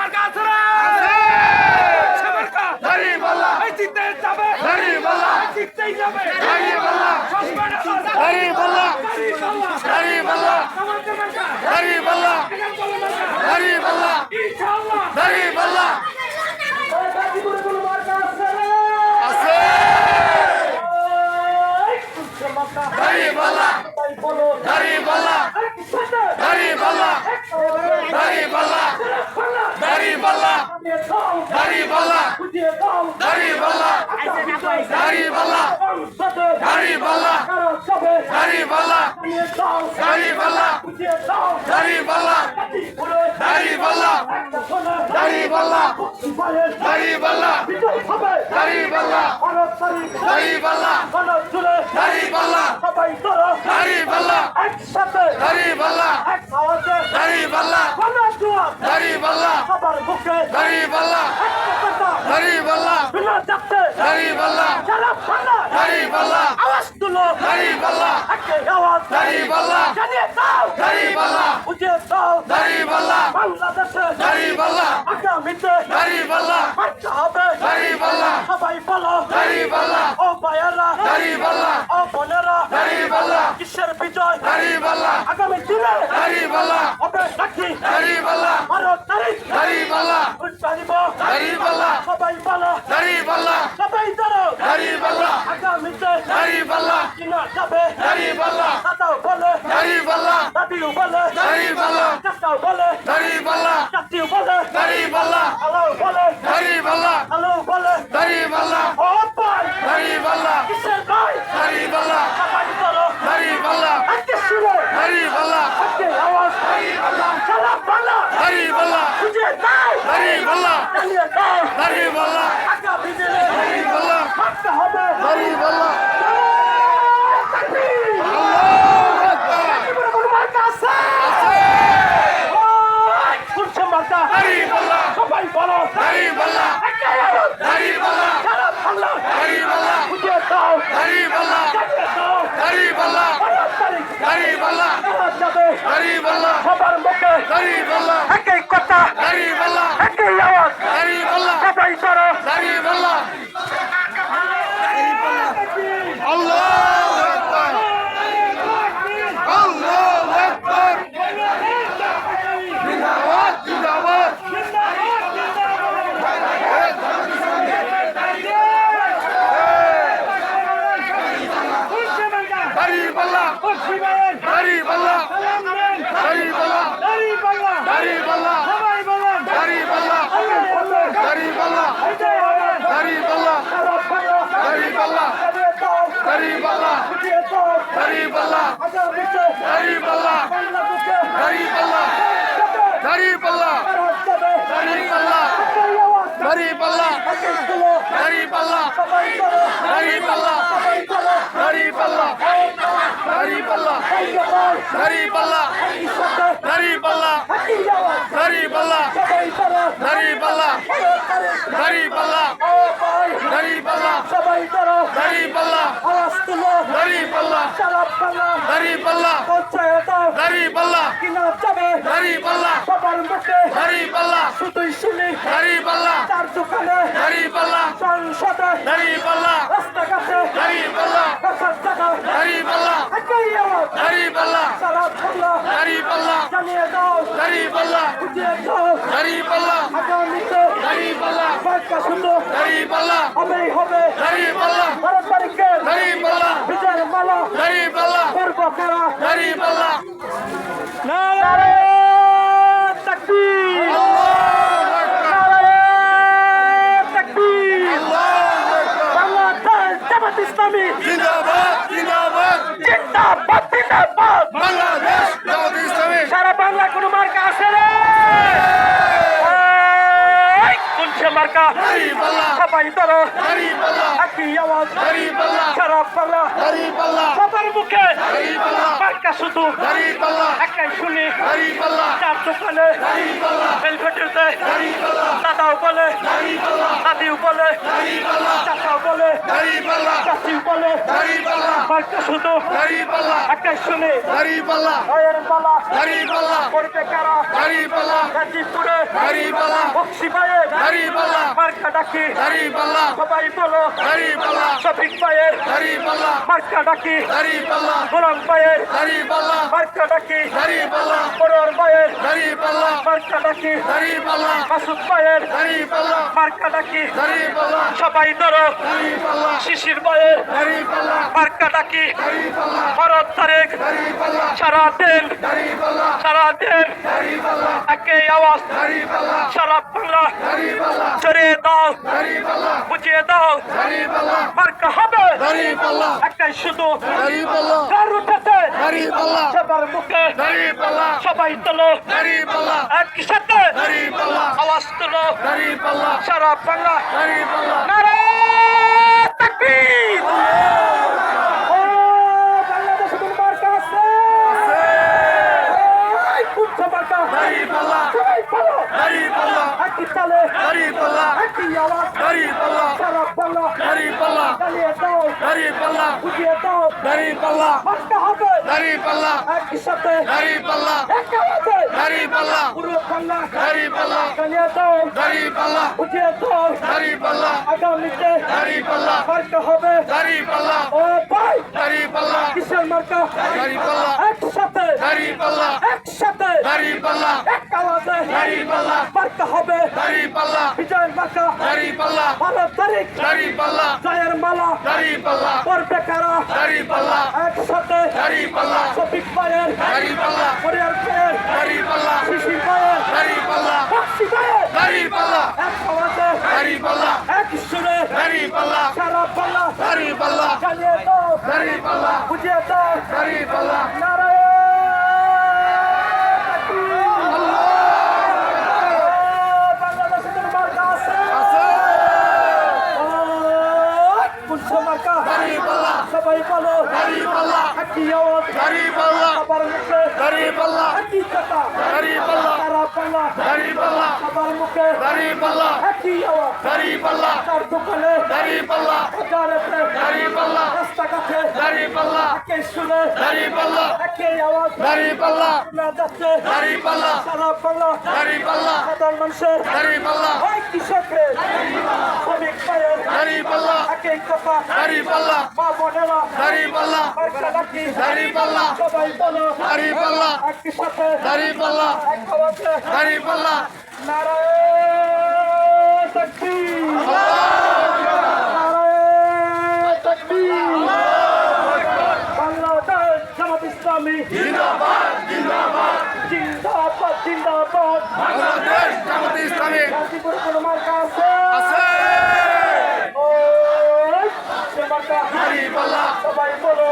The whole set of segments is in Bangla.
মার্কা আছে না সে মার্কা দাড়ি পাল্লা এই জিততে যাবে। দাড়ি পাল্লা জিততেই যাবে। দাড়ি পাল্লা দাড়ি পাল্লা দাড়ি পাল্লা দাড়ি পাল্লা দাড়ি পাল্লা দাড়ি পাল্লা দাড়ি পাল্লা দাঁড়িপাল্লা একটা শোনা দাঁড়িপাল্লা পায়ের দাঁড়িপাল্লা বিজয় হবে দাঁড়িপাল্লা ভারত তারিখ দাঁড়িপাল্লা ভারত জুড়ে দাঁড়িপাল্লা সবাই তোরা দাঁড়িপাল্লা একসাথে আওয়াজে দাঁড়িপাল্লা ভারত জুয়ার দাঁড়িপাল্লা সবার মুখে দাঁড়িপাল্লা একটা কথা যাচ্ছে গরিব আল্লাহ সারা ফালা গরিব আল্লাহ আওয়াজ তুলো গরিব আল্লাহ আকে আওয়াজ গরিব আল্লাহ জানিয়ে দাও গরিব আল্লাহ বুঝিয়ে দাও গরিব আল্লাহ বাংলাদেশে গরিব আল্লাহ আগামীতে গরিব আল্লাহ বাচ্চা হবে গরিব আল্লাহ সবাই গরিব আল্লাহ কিনা যাবে গরিব আল্লাহ দাদাও বলে গরিব আল্লাহ দাদিও বলে গরিব আল্লাহ চাচাও বলে গরিব আল্লাহ চাচিও বলে গরিব আল্লাহ আল্লাহ বলে গরিব আল্লাহ আল্লাহ বলে গরিব আল্লাহ ও পাই গরিব আল্লাহ কিসের ভাই গরিব আল্লাহ সবাই বলো। পাল্লা বক্সি ভাইয়ের দাড়ি পাল্লা সালাম দেন দাড়ি পাল্লা দাড়ি পাল্লা দাড়ি পাল্লা সবাই বলেন দাড়ি পাল্লা দাড়ি পাল্লা দাড়ি পাল্লা দাড়ি পাল্লা দাড়ি পাল্লা দাড়ি পাল্লা দাড়ি পাল্লা দাঁড়িপাল্লা দাঁড়িপাল্লা দাঁড়িপাল্লা দাঁড়িপাল্লা দাঁড়িপাল্লা দাঁড়িপাল্লা দাঁড়িপাল্লা সবাই করো দাঁড়িপাল্লা আওয়াজ তুলো দাঁড়িপাল্লা সারা বাংলা দাঁড়িপাল্লা পঞ্চায়েত দাঁড়িপাল্লা কিনা যাবে দাঁড়িপাল্লা সবার মুখে দাঁড়িপাল্লা শুধুই শুনি দাঁড়িপাল্লা তার দোকানে দাঁড়িপাল্লা সংসদে দাঁড়িপাল্লা রাস্তাঘাটে দাঁড়িপাল্লা বসার জায়গা দাঁড়িপাল্লা গরিব আল্লাহ গরিব আল্লাহ জানিয়ে দাও গরিব আল্লাহ বুঝিয়ে দাও গরিব আল্লাহ আগামীতে গরিব আল্লাহ বাক্য শুনো গরিব আল্লাহ হবেই হবে গরিব আল্লাহ পারম্পরিক গরিব আল্লাহ বিজয়ের মালা গরিব আল্লাহ গর্ব ইসলামী জিন্দাবাদ বাংলাদেশ জামাত ইসলামী সারা বাংলা কোন মার্কা আছে রে কোন সে মার্কা। সবাই ধরো আকি আওয়াজ। বাংলা দাঁড়িপাল্লা সবার মুখে বার্তা শুধু একাই শুনি চার দোকানে দাঁড়িপাল্লা দাদাও বলে দাদিও বলে চাচাও বলে চাচিও বলে বার্তা শুধু একাই শুনি ভয়ের পালা করবে কারা গাজীপুরে দাঁড়িপাল্লা বক্সি ভাইয়ের দাঁড়িপাল্লা মার্কা ডাকি সবাই বলো শফিক ভাইয়ের দাঁড়িপাল্লা মার্কা ডাকি। দাঁড়িপাল্লা গোলাম ভাইয়ের দাঁড়িপাল্লা মার্কা ডাকি দাঁড়িপাল্লা পরোর ভাইয়ের দাঁড়িপাল্লা মার্কা ডাকি দাঁড়িপাল্লা মাসুদ ভাইয়ের দাঁড়িপাল্লা মার্কা ডাকি দাঁড়িপাল্লা সবাই ধরো দাঁড়িপাল্লা শিশির ভাইয়ের দাঁড়িপাল্লা মার্কা ডাকি দাঁড়িপাল্লা ভরত তারেক দাঁড়িপাল্লা সারা দিন দাঁড়িপাল্লা সারা দিন দাঁড়িপাল্লা একই আওয়াজ দাঁড়িপাল্লা সারা বাংলা দাঁড়িপাল্লা চড়িয়ে দাও দাঁড়িপাল্লা বুঝিয়ে দাও দাঁড়িপাল্লা মার্কা হবে দাঁড়িপাল্লা একটাই শুধু দাঁড়িপাল্লা উঠেছে দাঁড়িপাল্লা সবার মুখে সবাই তোলো। একই সাথে আওয়াজ তোলো। সারা বাংলা। নারে তাকবীর। মার্কা দাঁড়িপাল্লা। সবাই বলো। একই তালে আওয়াজ দাঁড়িপাল্লা সারা বাংলা দাঁড়িপাল্লা জ্বালিয়ে দাও দাঁড়িপাল্লা বুঝিয়ে দাও দাঁড়িপাল্লা মার্কা হবে দাঁড়িপাল্লা একই সাথে দাঁড়িপাল্লা এক আওয়াজে দাঁড়িপাল্লা পুরো বাংলা দাঁড়িপাল্লা জ্বালিয়ে দাও দাঁড়িপাল্লা বুঝিয়ে দাও দাঁড়িপাল্লা আগামীতে দাঁড়িপাল্লা মার্কা হবে দাঁড়িপাল্লা ও ভাই কিসের মার্কা একসাথে দাঁড়িপাল্লা। একসাথে দাঁড়িপাল্লা। এক আওয়াজে দাঁড়িপাল্লা। মার্কা হবে। দাঁড়িপাল্লা। বিজয়ের মার্কা দাঁড়িপাল্লা। বারো তারিখ। দাঁড়িপাল্লা। জয়ের মালা। দাঁড়িপাল্লা। পড়বে কারা? দাঁড়িপাল্লা। একসাথে দাঁড়িপাল্লা। শফিক ভাইয়ের দাঁড়িপাল্লা। পরিয়ার ভাইয়ের দাঁড়িপাল্লা। শিশির ভাইয়ের দাঁড়িপাল্লা। বক্সি ভাইয়ের দাঁড়িপাল্লা। এক আওয়াজে দাঁড়িপাল্লা। এক সুরে দাঁড়িপাল্লা। সারা বাংলা দাঁড়িপাল্লা। জ্বালিয়ে দাও। দাঁড়িপাল্লা। বুঝিয়ে দাও। দাঁড়িপাল্লা। বাংলাদেশে কোন মার্কা আছে আছে কুঞ্চ মার্কা দাঁড়িপাল্লা সবাই বলো দাঁড়িপাল্লা সবার মুখে দাঁড়িপাল্লা একই আওয়াজ দাঁড়িপাল্লা তার দোকানে দাঁড়িপাল্লা বাজারেতে দাঁড়িপাল্লা রাস্তাঘাটে দাঁড়িপাল্লা একই শুনে দাঁড়িপাল্লা একই আওয়াজ দাঁড়িপাল্লা শোনা যাচ্ছে দাঁড়িপাল্লা সারা বাংলা দাঁড়িপাল্লা সাধারণ মানুষের দাঁড়িপাল্লা ওই কৃষকের শ্রমিক ভাইয়ের দাঁড়িপাল্লা একই কথা দাঁড়িপাল্লা মা বোনেরা দাঁড়িপাল্লা মার্কা ডাকি দাঁড়িপাল্লা সবাই বলো দাঁড়িপাল্লা একই সাথে দাঁড়িপাল্লা এক আওয়াজে দাঁড়িপাল্লা নারায়ণ তাকবীর নারায়ণ তাকবীর বাংলাদেশ জামাত ইসলামী। জিন্দাবাদ জিন্দাবাদ জিন্দাবাদ জিন্দাবাদ বাংলাদেশ জামাত ইসলামী। গাজীপুর কোন মার্কা আছে আছে ওই সে মার্কা দাঁড়িপাল্লা সবাই বলো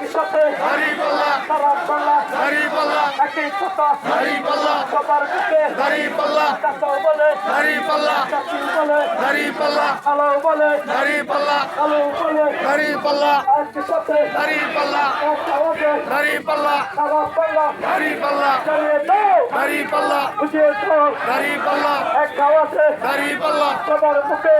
দাঁড়িপাল্লা একই সাথে দাঁড়িপাল্লা সারা বাংলা দাঁড়িপাল্লা একই কথা দাঁড়িপাল্লা সবার মুখে দাঁড়িপাল্লা চাচাও বলে দাঁড়িপাল্লা চাচি বলে দাঁড়িপাল্লা আলো বলে দাঁড়িপাল্লা আলো বলে দাঁড়িপাল্লা একই সাথে দাঁড়িপাল্লা এক আওয়াজে দাঁড়িপাল্লা সারা বাংলা দাঁড়িপাল্লা চালিয়ে দাও দাঁড়িপাল্লা বুঝিয়ে দাও দাঁড়িপাল্লা এক আওয়াজে দাঁড়িপাল্লা সবার মুখে